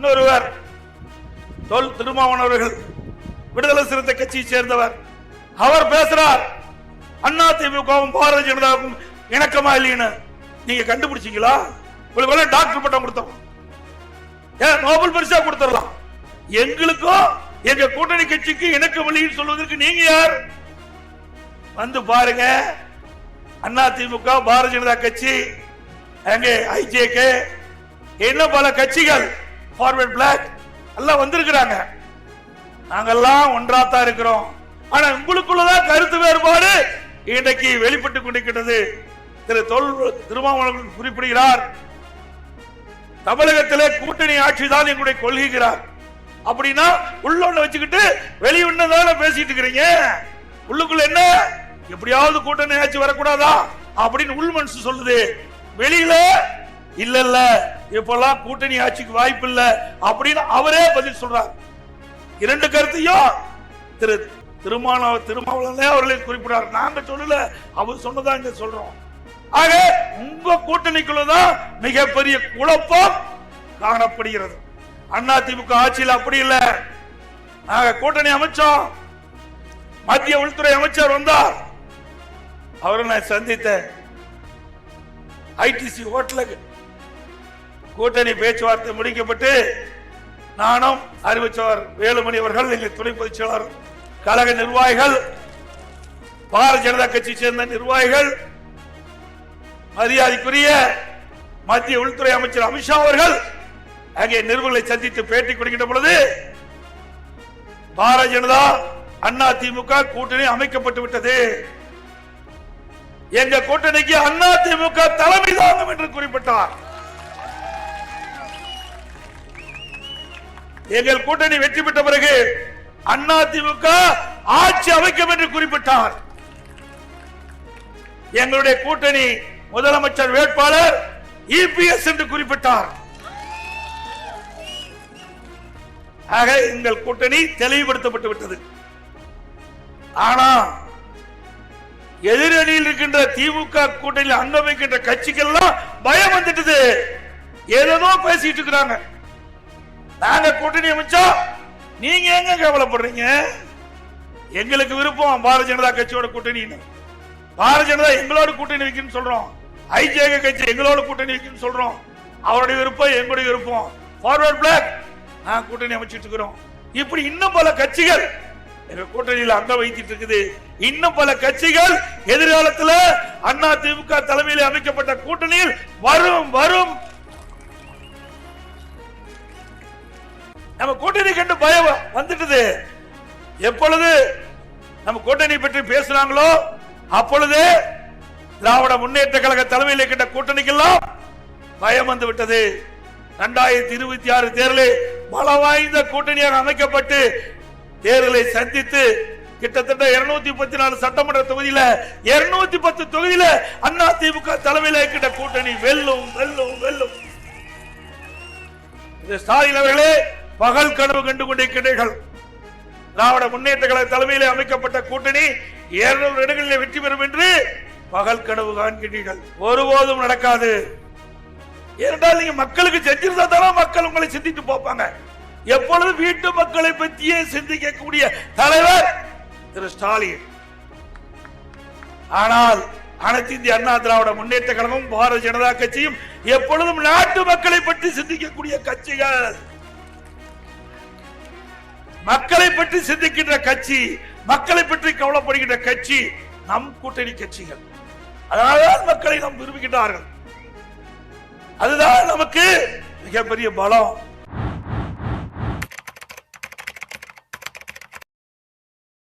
இன்னொருவர் தொல் திருமாவன் அவர்கள் விடுதலை சிறுத்தை கட்சியை சேர்ந்தவர். அவர் பேசுறார் அண்ணா திமுகவும் பாரதிய ஜனதாவுக்கும் இணக்கமா இல்லைன்னு. நீங்க கண்டுபிடிச்சீங்களா? உங்களுக்கு டாக்டர் பட்டம் கொடுத்தோம் ஏன் நோபல் பரிசா கொடுத்துடலாம். எங்களுக்கும் எங்க கூட்டணி கட்சிக்கு இணக்கம் இல்லைன்னு சொல்வதற்கு நீங்க யார்? வந்து பாருங்க அண்ணா திமுக பாரதிய ஜனதா கட்சி அங்கே ஐஜேகே இன்னும் பல கட்சிகள் ஃபார்வர்ட் பிளாக் எல்லாம் வந்திருக்கிறாங்க. நாங்கெல்லாம் ஒன்றாத்தான் இருக்கிறோம். ஆனா உங்களுக்குள்ளதான் கருத்து வேறுபாடு. இன்றைக்கு வெளிப்பட்டுக் கொண்டிருக்கிறது. திரு தொல் திருமாவளவன் குறிப்பிடுகிறார். தமிழகத்திலே கூட்டணி ஆட்சி தான் எங்களுடைய கொள்கிறார் அப்படின்னா உள்ள ஒண்ணு வச்சுக்கிட்டு வெளியுள்ளதான பேசிட்டு இருக்கிறீங்க? உள்ளுக்குள்ள என்ன? எப்படியாவது கூட்டணி ஆட்சி வரக்கூடாதா? அப்படின்னு உள் மனசு சொல்லுது. வெளியில இல்ல இல்ல. இப்பெல்லாம் கூட்டணி ஆட்சிக்கு வாய்ப்பு இல்ல. அப்படின்னு அவரே பதில் சொல்றார். இரண்டு கருத்தையும் திரு திருமாவள திருமாவளவனே அவர்களை குறிப்பிடார் நாங்க சொல்லல. அவர் சொன்னதா இங்க சொல்றோம். ஆக உங்க கூட்டணிக்குள்ளதான் மிகப்பெரிய குழப்பம் காணப்படுகிறது. அண்ணா திமுக ஆட்சியில் அப்படி இல்ல. நாங்க கூட்டணி அமைச்சோம். மத்திய உள்துறை அமைச்சர் வந்தார். அவரை நான் சந்தித்தேன். ஐடிசி ஹோட்டலுக்கு கூட்டணி பேச்சுவார்த்தை முடிக்கப்பட்டு நானும் அறிவிச்சவர் வேலுமணி அவர்கள் எங்கள் துணை பொதுச் செயலாளர் கழக நிர்வாகிகள் பாரதிய ஜனதா கட்சி சேர்ந்த நிர்வாகிகள் மரியாதைக்குரிய மத்திய உள்துறை அமைச்சர் அமித்ஷா அவர்கள் அங்கே நிறுவனங்களை சந்தித்து பேட்டி கொடுக்கின்ற பொழுது பாரதிய ஜனதா அண்ணா திமுக கூட்டணி அமைக்கப்பட்டு விட்டது. எங்க கூட்டணிக்கு அண்ணா திமுக தலைமை தாங்கும் என்று குறிப்பிட்டார். எங்கள் கூட்டணி வெற்றி பெற்ற பிறகு அண்ணா திமுக ஆட்சி அமைக்கும் என்று குறிப்பிட்டார். எங்களுடைய கூட்டணி முதலமைச்சர் வேட்பாளர் இபிஎஸ் என்று குறிப்பிட்டார். ஆக எங்கள் கூட்டணி தெளிவுபடுத்தப்பட்டு விட்டது. ஆனா எதிரணியில் இருக்கின்ற திமுக கூட்டணியில் அங்கம் வைக்கின்ற கட்சிக்கெல்லாம் பயம் வந்துட்டது. ஏதோ பேசிட்டு இருக்கிறாங்க. நாங்க கூட்டணி அமைச்சோம் நீங்க எங்க கவலைப்படுறீங்க? எங்களுக்கு விருப்பம் பாரதிய ஜனதா கட்சியோட கூட்டணின்னு. பாரதிய ஜனதா எங்களோட கூட்டணி வைக்கணும்னு சொல்றோம். ஐஜேக கட்சி எங்களோட கூட்டணி வைக்கணும்னு சொல்றோம். அவருடைய விருப்பம் எங்களுடைய விருப்பம். ஃபார்வர்ட் பிளாக் நான் கூட்டணி அமைச்சிட்டு இருக்கிறோம். இப்படி இன்னும் பல கட்சிகள் எங்க கூட்டணியில் அங்கம் வைத்துட்டு இருக்குது. இன்னும் பல கட்சிகள் எதிர்காலத்தில் அண்ணா திமுக தலைமையில் அமைக்கப்பட்ட கூட்டணியில் வரும் வரும். நம்ம கூட்டணி கண்டு பயம் வந்துட்டது. எப்பொழுது நம்ம கூட்டணி பற்றி பேசுறாங்களோ அப்பொழுது திராவிட முன்னேற்ற கழக தலைமையில் இருக்கின்ற கூட்டணிக்கெல்லாம் பயம் வந்து விட்டது இரண்டாயிரத்தி இருபத்தி ஆறு தேர்தலில் பல வாய்ந்த கூட்டணியாக அமைக்கப்பட்டு தேர்தலை சந்தித்து கிட்டத்தட்ட இருநூத்தி முப்பத்தி நாலு சட்டமன்ற தொகுதியில இருநூத்தி பத்து தொகுதியில அண்ணா திமுக தலைமையில் இருக்கின்ற கூட்டணி வெல்லும் வெல்லும் வெல்லும். ஸ்டாலின் அவர்களே பகல் கனவு கண்டு கொண்டிருக்கிறீர்கள் திராவிட முன்னேற்ற கழக தலைமையிலே அமைக்கப்பட்ட கூட்டணி இருநூறு இடங்களில் வெற்றி பெறும் என்று பகல் கனவு காண்கிறீர்கள். ஒருபோதும் நடக்காது. ஏனென்றால் நீங்க மக்களுக்கு செஞ்சிருந்தா தானே மக்கள் உங்களை சிந்தித்து பார்ப்பாங்க. எப்பொழுது வீட்டு மக்களை பற்றியே சிந்திக்கக்கூடிய தலைவர் திரு ஸ்டாலின். ஆனால் அனைத்து இந்திய அண்ணா திராவிட முன்னேற்ற கழகமும் பாரதிய ஜனதா கட்சியும் எப்பொழுதும் நாட்டு மக்களை பற்றி சிந்திக்கக்கூடிய கட்சிகள். மக்களை பற்றி சிந்திக்கின்ற கட்சி மக்களை பற்றி கவலைப்படுகின்ற கட்சி நம் கூட்டணி கட்சிகள். அதனால்தான் மக்களை நாம் விரும்புகின்றார்கள். அதுதான் நமக்கு மிகப்பெரிய பலம்.